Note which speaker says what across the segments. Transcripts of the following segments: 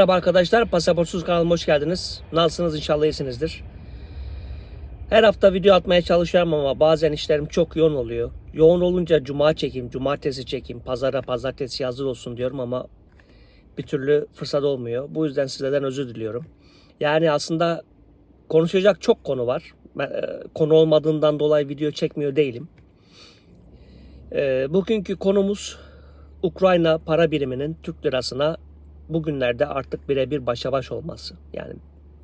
Speaker 1: Merhaba arkadaşlar, Pasaportsuz kanalıma hoş geldiniz. Nasılsınız inşallah iyisinizdir. Her hafta video atmaya çalışıyorum ama bazen işlerim çok yoğun oluyor. Yoğun olunca cuma çekeyim, cumartesi çekeyim, pazara pazartesi hazır olsun diyorum ama bir türlü fırsat olmuyor. Bu yüzden sizlerden özür diliyorum. Yani aslında konuşacak çok konu var. Ben, e, konu olmadığından dolayı video çekmiyor değilim. E, bugünkü konumuz Ukrayna para biriminin Türk lirasına bugünlerde artık birebir başa baş olması. Yani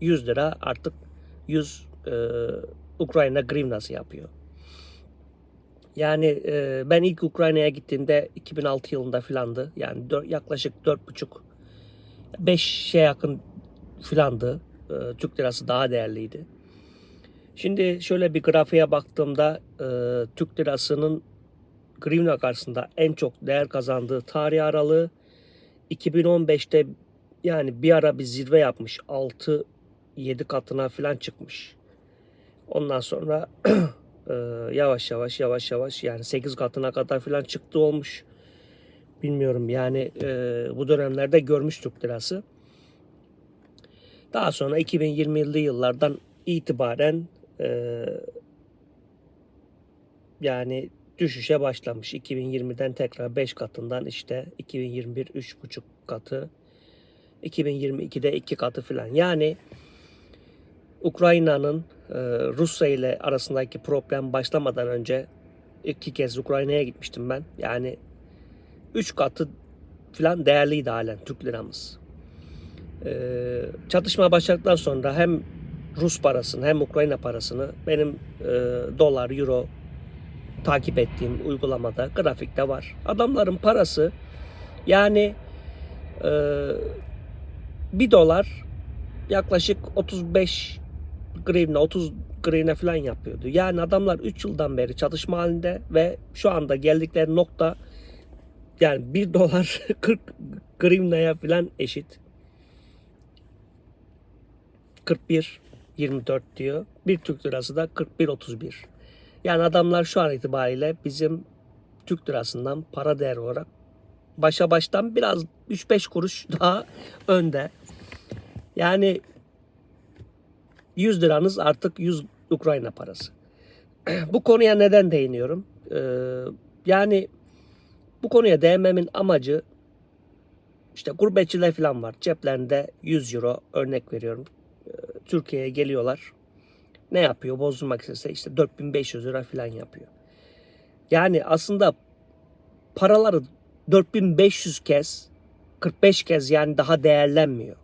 Speaker 1: 100 lira artık 100 e, Ukrayna grivnası yapıyor. Yani e, ben ilk Ukrayna'ya gittiğimde 2006 yılında filandı. Yani dör, yaklaşık 4,5 5'e yakın filandı. E, Türk lirası daha değerliydi. Şimdi şöyle bir grafiğe baktığımda e, Türk lirasının grivna karşısında en çok değer kazandığı tarih aralığı 2015'te yani bir ara bir zirve yapmış. 6 7 katına falan çıkmış. Ondan sonra e, yavaş yavaş yavaş yavaş yani 8 katına kadar falan çıktı olmuş. Bilmiyorum yani e, bu dönemlerde görmüş Türk lirası. Daha sonra 2020'li yıllardan itibaren e, yani düşüşe başlamış. 2020'den tekrar 5 katından işte 2021 3,5 katı, 2022'de 2 katı falan. Yani Ukrayna'nın e, Rusya ile arasındaki problem başlamadan önce iki kez Ukrayna'ya gitmiştim ben. Yani 3 katı falan değerliydi halen Türk liramız. E, çatışma başladıktan sonra hem Rus parasını hem Ukrayna parasını benim e, dolar, euro, takip ettiğim uygulamada grafikte var. Adamların parası yani e, bir dolar yaklaşık 35 grivne 30 grivne falan yapıyordu. Yani adamlar 3 yıldan beri çatışma halinde ve şu anda geldikleri nokta yani 1 dolar 40 grivneye falan eşit. 41 24 diyor. Bir Türk lirası da 41 31. Yani adamlar şu an itibariyle bizim Türk lirasından para değer olarak başa baştan biraz 3-5 kuruş daha önde. Yani 100 liranız artık 100 Ukrayna parası. bu konuya neden değiniyorum? Ee, yani bu konuya değinmemin amacı işte gurbetçiler falan var. Ceplerinde 100 euro örnek veriyorum. Ee, Türkiye'ye geliyorlar ne yapıyor? Bozulmak istese işte 4500 lira falan yapıyor. Yani aslında paraları 4500 kez 45 kez yani daha değerlenmiyor.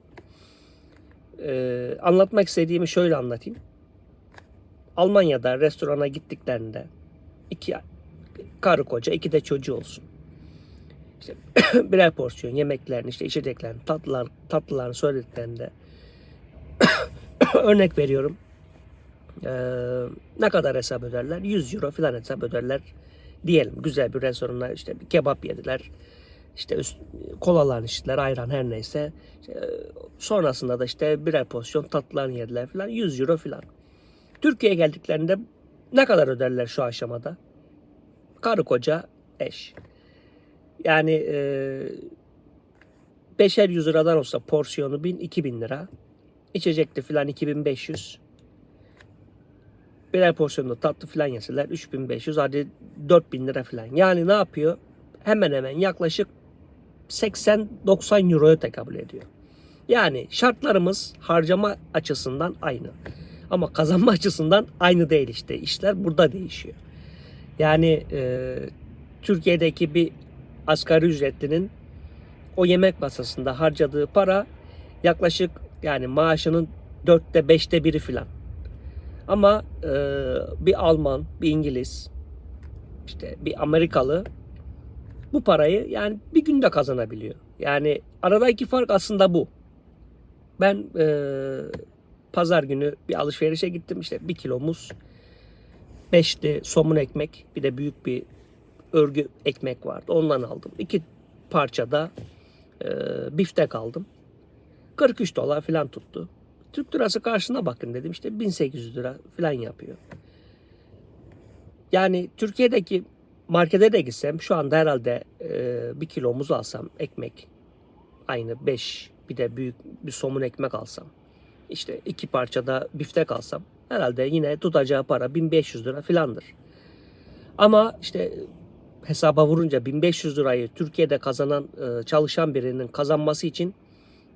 Speaker 1: Ee, anlatmak istediğimi şöyle anlatayım. Almanya'da restorana gittiklerinde iki karı koca iki de çocuğu olsun. İşte birer porsiyon yemeklerini işte içeceklerini tatlılar tatlılarını söylediklerinde örnek veriyorum ee, ne kadar hesap öderler? 100 euro falan hesap öderler diyelim. Güzel bir restorana işte bir kebap yediler. İşte üst, kolalarını içtiler, ayran her neyse. İşte, sonrasında da işte birer porsiyon tatlılarını yediler falan. 100 euro falan. Türkiye'ye geldiklerinde ne kadar öderler şu aşamada? Karı koca eş. Yani e, beşer yüz liradan olsa porsiyonu 1000 2000 lira. İçecekti filan 2500 birer porsiyonda tatlı filan yeseler 3500 hadi 4000 lira filan. Yani ne yapıyor? Hemen hemen yaklaşık 80-90 euroya tekabül ediyor. Yani şartlarımız harcama açısından aynı. Ama kazanma açısından aynı değil işte. İşler burada değişiyor. Yani e, Türkiye'deki bir asgari ücretlinin o yemek masasında harcadığı para yaklaşık yani maaşının dörtte beşte biri filan. Ama e, bir Alman, bir İngiliz, işte bir Amerikalı bu parayı yani bir günde kazanabiliyor. Yani aradaki fark aslında bu. Ben e, pazar günü bir alışverişe gittim. İşte bir kilo muz, beşli somun ekmek, bir de büyük bir örgü ekmek vardı. Ondan aldım. İki parçada e, biftek aldım. 43 dolar falan tuttu. Türk lirası karşına bakın dedim. İşte 1800 lira falan yapıyor. Yani Türkiye'deki markete de gitsem şu anda herhalde e, bir kilo muz alsam ekmek aynı 5 bir de büyük bir somun ekmek alsam, işte iki parçada biftek alsam herhalde yine tutacağı para 1500 lira filandır. Ama işte hesaba vurunca 1500 lirayı Türkiye'de kazanan e, çalışan birinin kazanması için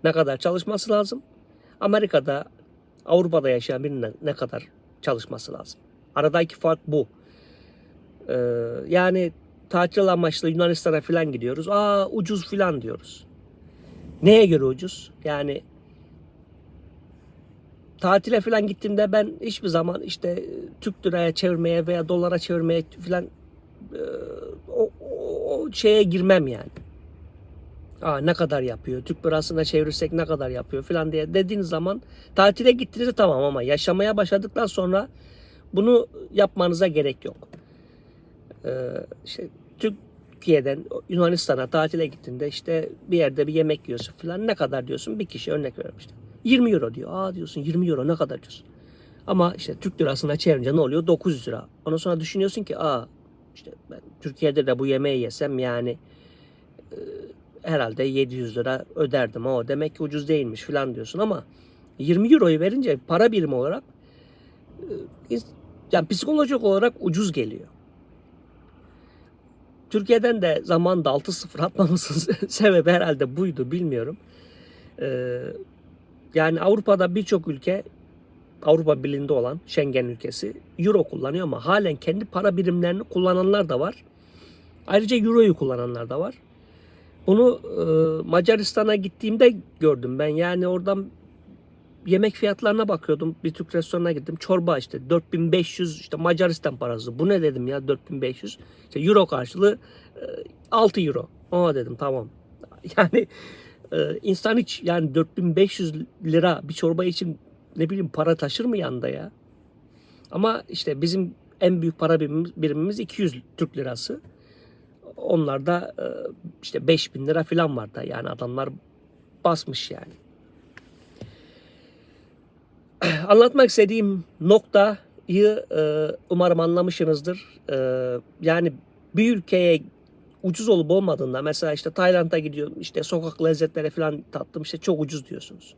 Speaker 1: ne kadar çalışması lazım? Amerika'da, Avrupa'da yaşayan birinin ne kadar çalışması lazım? Aradaki fark bu. Ee, yani tatil amaçlı Yunanistan'a falan gidiyoruz. Aa ucuz falan diyoruz. Neye göre ucuz? Yani tatile falan gittiğimde ben hiçbir zaman işte Türk liraya çevirmeye veya dolara çevirmeye falan e, o, o, o şeye girmem yani. Aa, ne kadar yapıyor? Türk lirasına çevirirsek ne kadar yapıyor falan diye dediğiniz zaman tatile gittiğinizde tamam ama yaşamaya başladıktan sonra bunu yapmanıza gerek yok. Ee, işte Türkiye'den Yunanistan'a tatile gittiğinde işte bir yerde bir yemek yiyorsun falan ne kadar diyorsun? Bir kişi örnek veriyorum işte. 20 euro diyor. Aa diyorsun 20 euro ne kadar diyorsun. Ama işte Türk lirasına çevirince ne oluyor? 900 lira. Ondan sonra düşünüyorsun ki aa işte ben Türkiye'de de bu yemeği yesem yani herhalde 700 lira öderdim. O demek ki ucuz değilmiş falan diyorsun ama 20 euroyu verince para birimi olarak e, yani psikolojik olarak ucuz geliyor. Türkiye'den de zamanında 6-0 atmamızın sebebi herhalde buydu bilmiyorum. Ee, yani Avrupa'da birçok ülke Avrupa Birliği'nde olan Schengen ülkesi Euro kullanıyor ama halen kendi para birimlerini kullananlar da var. Ayrıca Euro'yu kullananlar da var. Bunu e, Macaristan'a gittiğimde gördüm ben. Yani oradan yemek fiyatlarına bakıyordum. Bir Türk restoranına gittim. Çorba işte 4500 işte Macaristan parası. Bu ne dedim ya 4500. İşte euro karşılığı e, 6 euro. Aa dedim tamam. Yani e, insan hiç yani 4500 lira bir çorba için ne bileyim para taşır mı yanında ya? Ama işte bizim en büyük para birimimiz, birimimiz 200 Türk lirası. Onlarda e, işte 5000 lira falan var da yani adamlar basmış yani. Anlatmak istediğim noktayı e, umarım anlamışsınızdır. E, yani bir ülkeye ucuz olup olmadığında mesela işte Tayland'a gidiyorum işte sokak lezzetlere falan tattım işte çok ucuz diyorsunuz.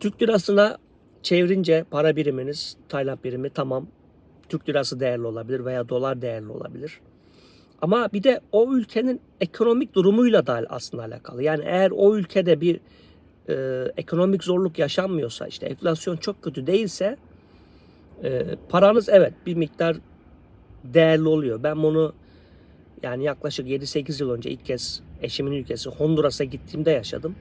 Speaker 1: Türk lirasına çevirince para biriminiz Tayland birimi tamam Türk lirası değerli olabilir veya dolar değerli olabilir. Ama bir de o ülkenin ekonomik durumuyla da aslında alakalı. Yani eğer o ülkede bir e, ekonomik zorluk yaşanmıyorsa işte enflasyon çok kötü değilse e, paranız evet bir miktar değerli oluyor. Ben bunu yani yaklaşık 7-8 yıl önce ilk kez eşimin ülkesi Honduras'a gittiğimde yaşadım.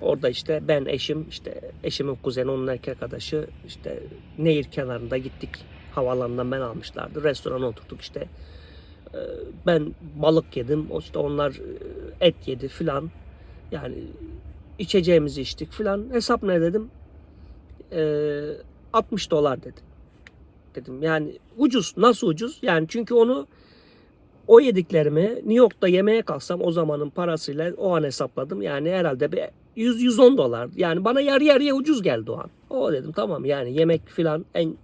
Speaker 1: Orada işte ben eşim işte eşimin kuzeni onun erkek arkadaşı işte nehir kenarında gittik. Havaalanından ben almışlardı. Restorana oturduk işte. E, Ben balık yedim. işte onlar e, et yedi filan. Yani içeceğimizi içtik filan. Hesap ne dedim? Ee, 60 dolar dedi. Dedim yani ucuz. Nasıl ucuz? Yani çünkü onu o yediklerimi New York'ta yemeye kalksam o zamanın parasıyla o an hesapladım. Yani herhalde bir 100-110 dolar. Yani bana yarı yarıya ucuz geldi o an. O dedim tamam yani yemek filan en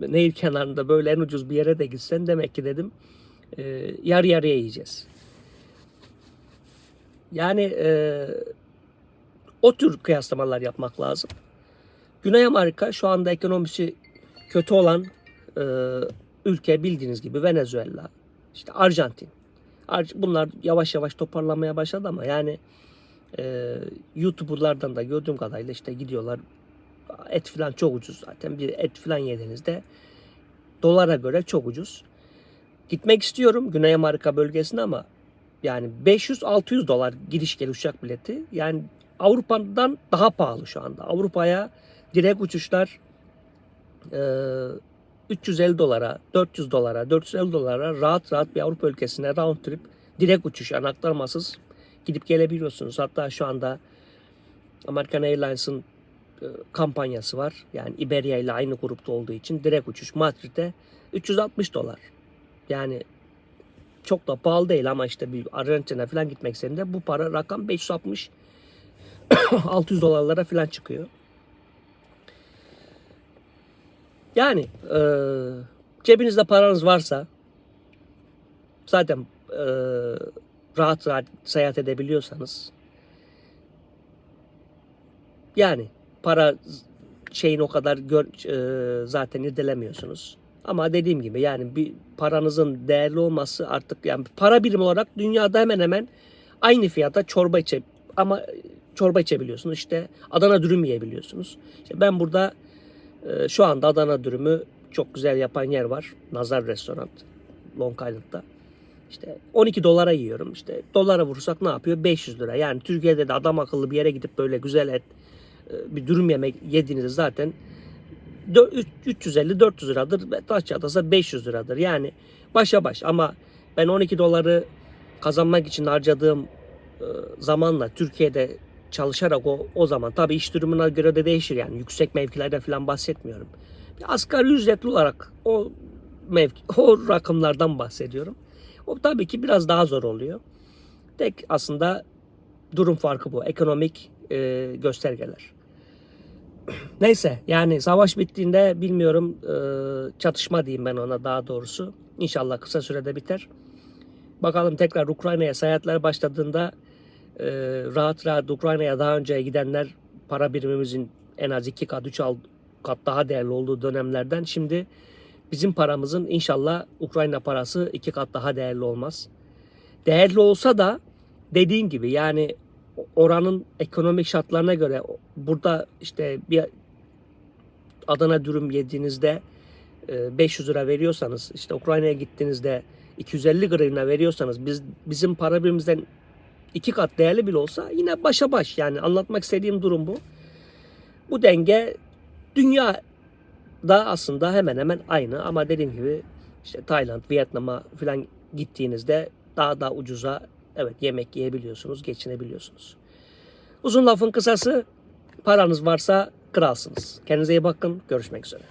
Speaker 1: nehir kenarında böyle en ucuz bir yere de gitsen demek ki dedim e, yarı yarıya yiyeceğiz. Yani e, o tür kıyaslamalar yapmak lazım. Güney Amerika şu anda ekonomisi kötü olan e, ülke bildiğiniz gibi Venezuela, işte Arjantin. Ar- Bunlar yavaş yavaş toparlamaya başladı ama yani e, YouTuber'lardan da gördüğüm kadarıyla işte gidiyorlar et falan çok ucuz zaten bir et falan yediğinizde dolara göre çok ucuz. Gitmek istiyorum Güney Amerika bölgesine ama yani 500-600 dolar gidiş gel uçak bileti. Yani Avrupa'dan daha pahalı şu anda. Avrupa'ya direkt uçuşlar e, 350 dolara, 400 dolara, 450 dolara rahat rahat bir Avrupa ülkesine round trip direkt uçuş yani aktarmasız gidip gelebiliyorsunuz. Hatta şu anda American Airlines'ın e, kampanyası var. Yani Iberia ile aynı grupta olduğu için direkt uçuş Madrid'e 360 dolar. Yani çok da pahalı değil ama işte bir Arjantin'e falan gitmek istediğinde bu para rakam 560 600 dolarlara falan çıkıyor. Yani e, cebinizde paranız varsa zaten e, rahat rahat seyahat edebiliyorsanız Yani para şeyin o kadar gör, e, zaten irdelemiyorsunuz. Ama dediğim gibi yani bir paranızın değerli olması artık yani para birimi olarak dünyada hemen hemen aynı fiyata çorba içe ama çorba içebiliyorsunuz. İşte Adana dürüm yiyebiliyorsunuz. İşte ben burada e, şu anda Adana dürümü çok güzel yapan yer var. Nazar Restoran Long Island'da. İşte 12 dolara yiyorum. İşte dolara vursak ne yapıyor? 500 lira. Yani Türkiye'de de adam akıllı bir yere gidip böyle güzel et e, bir dürüm yemek yediğinizde zaten 350-400 liradır. Taş çatlasa 500 liradır. Yani başa baş ama ben 12 doları kazanmak için harcadığım e, zamanla Türkiye'de çalışarak o, o zaman tabii iş durumuna göre de değişir yani yüksek mevkilerde falan bahsetmiyorum. Bir asgari ücretli olarak o mevki, o rakamlardan bahsediyorum. O tabii ki biraz daha zor oluyor. Tek aslında durum farkı bu. Ekonomik e, göstergeler. Neyse yani savaş bittiğinde bilmiyorum e, çatışma diyeyim ben ona daha doğrusu. İnşallah kısa sürede biter. Bakalım tekrar Ukrayna'ya seyahatler başladığında e, rahat rahat Ukrayna'ya daha önce gidenler para birimimizin en az iki kat, üç al- kat daha değerli olduğu dönemlerden şimdi bizim paramızın inşallah Ukrayna parası iki kat daha değerli olmaz. Değerli olsa da dediğim gibi yani oranın ekonomik şartlarına göre burada işte bir Adana dürüm yediğinizde e, 500 lira veriyorsanız işte Ukrayna'ya gittiğinizde 250 grivna veriyorsanız biz bizim para birimimizden iki kat değerli bile olsa yine başa baş yani anlatmak istediğim durum bu. Bu denge dünya da aslında hemen hemen aynı ama dediğim gibi işte Tayland, Vietnam'a falan gittiğinizde daha da ucuza evet yemek yiyebiliyorsunuz, geçinebiliyorsunuz. Uzun lafın kısası paranız varsa kralsınız. Kendinize iyi bakın. Görüşmek üzere.